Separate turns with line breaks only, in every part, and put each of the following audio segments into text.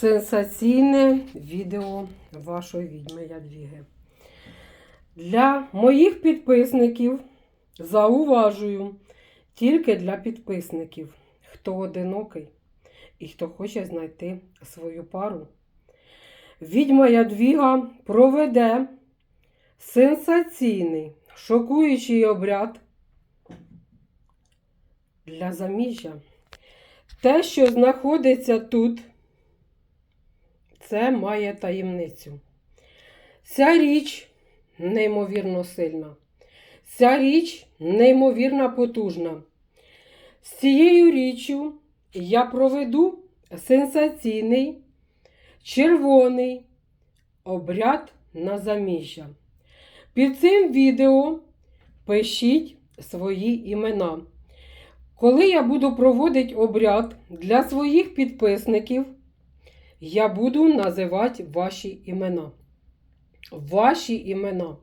Сенсаційне відео вашої відьми Ядвіги. Для моїх підписників зауважую тільки для підписників, хто одинокий і хто хоче знайти свою пару. Відьма Ядвіга проведе сенсаційний, шокуючий обряд для заміжжя. Те, що знаходиться тут, це має таємницю. Ця річ неймовірно сильна. Ця річ неймовірно потужна. З цією річчю я проведу сенсаційний червоний обряд на заміжжя. Під цим відео пишіть свої імена. Коли я буду проводити обряд для своїх підписників, я буду називати ваші імена. Ваші імена.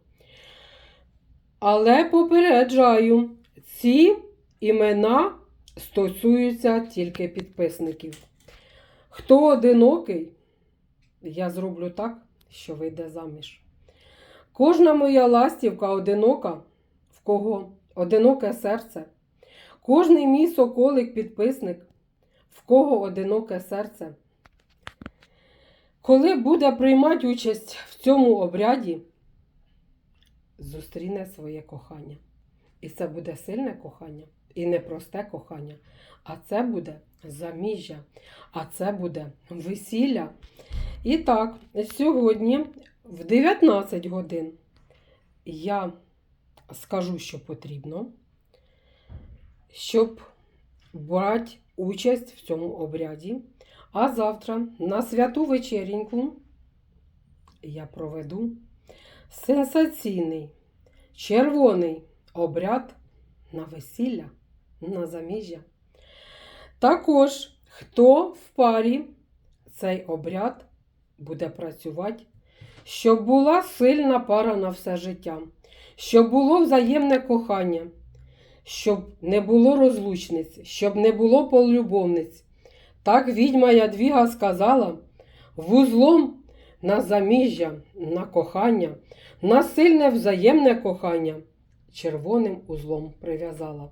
Але попереджаю, ці імена стосуються тільки підписників. Хто одинокий, я зроблю так, що вийде заміж. Кожна моя ластівка одинока, в кого одиноке серце. Кожний мій соколик-підписник, в кого одиноке серце. Коли буде приймати участь в цьому обряді, зустріне своє кохання. І це буде сильне кохання, і не просте кохання, а це буде заміжжя, а це буде весілля. І так, сьогодні в 19 годин я скажу, що потрібно, щоб брати участь в цьому обряді. А завтра на святу вечеріньку я проведу сенсаційний червоний обряд на весілля, на заміжжя. Також, хто в парі цей обряд буде працювати, щоб була сильна пара на все життя, щоб було взаємне кохання, щоб не було розлучниць, щоб не було полюбовниць. Так відьма Ядвіга сказала вузлом на заміжжя, на кохання, на сильне взаємне кохання, червоним узлом прив'язала.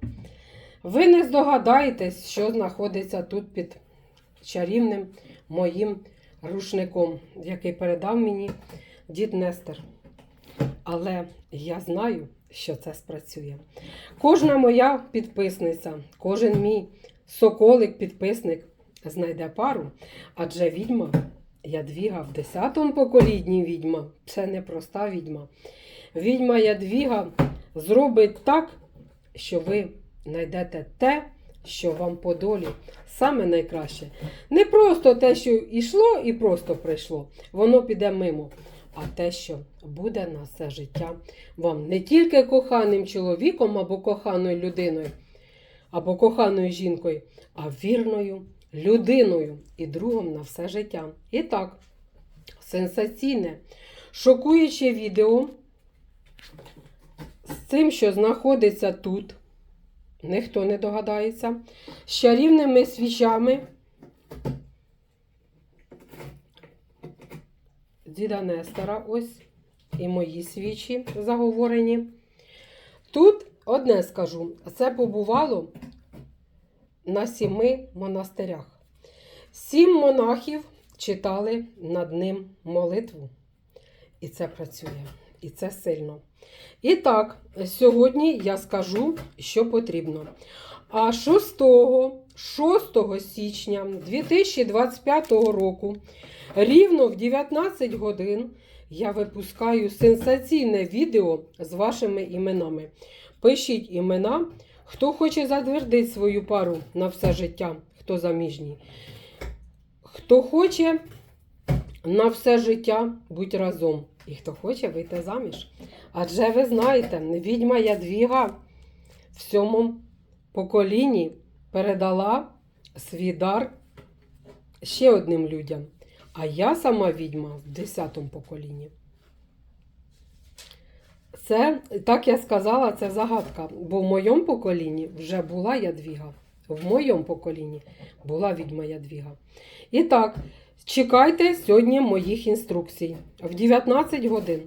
Ви не здогадаєтесь, що знаходиться тут під чарівним моїм рушником, який передав мені дід Нестер. Але я знаю, що це спрацює. Кожна моя підписниця, кожен мій соколик-підписник знайде пару, адже відьма Ядвіга в 10-му поколінні відьма це не проста відьма. Відьма Ядвіга зробить так, що ви знайдете те, що вам по долі саме найкраще. Не просто те, що йшло і просто прийшло, воно піде мимо. А те, що буде на все життя вам не тільки коханим чоловіком або коханою людиною, або коханою жінкою, а вірною людиною і другом на все життя. І так, сенсаційне, шокуюче відео з цим, що знаходиться тут, ніхто не догадається, з чарівними свічами діда Нестора, ось і мої свічі заговорені. Тут одне скажу, це побувало на сіми монастирях. Сім монахів читали над ним молитву. І це працює, і це сильно. І так, сьогодні я скажу, що потрібно. А 6, 6 січня 2025 року, рівно в 19 годин, я випускаю сенсаційне відео з вашими іменами. Пишіть імена, хто хоче затвердити свою пару на все життя, хто заміжній. Хто хоче на все життя бути разом. І хто хоче вийти заміж. Адже ви знаєте, відьма Ядвіга в сьомому поколінні передала свій дар ще одним людям. А я сама відьма в десятому поколінні. Це, так я сказала, це загадка. Бо в моєму поколінні вже була Ядвіга. В моєму поколінні була відьма Ядвіга. І так, Чекайте сьогодні моїх інструкцій в 19 годин.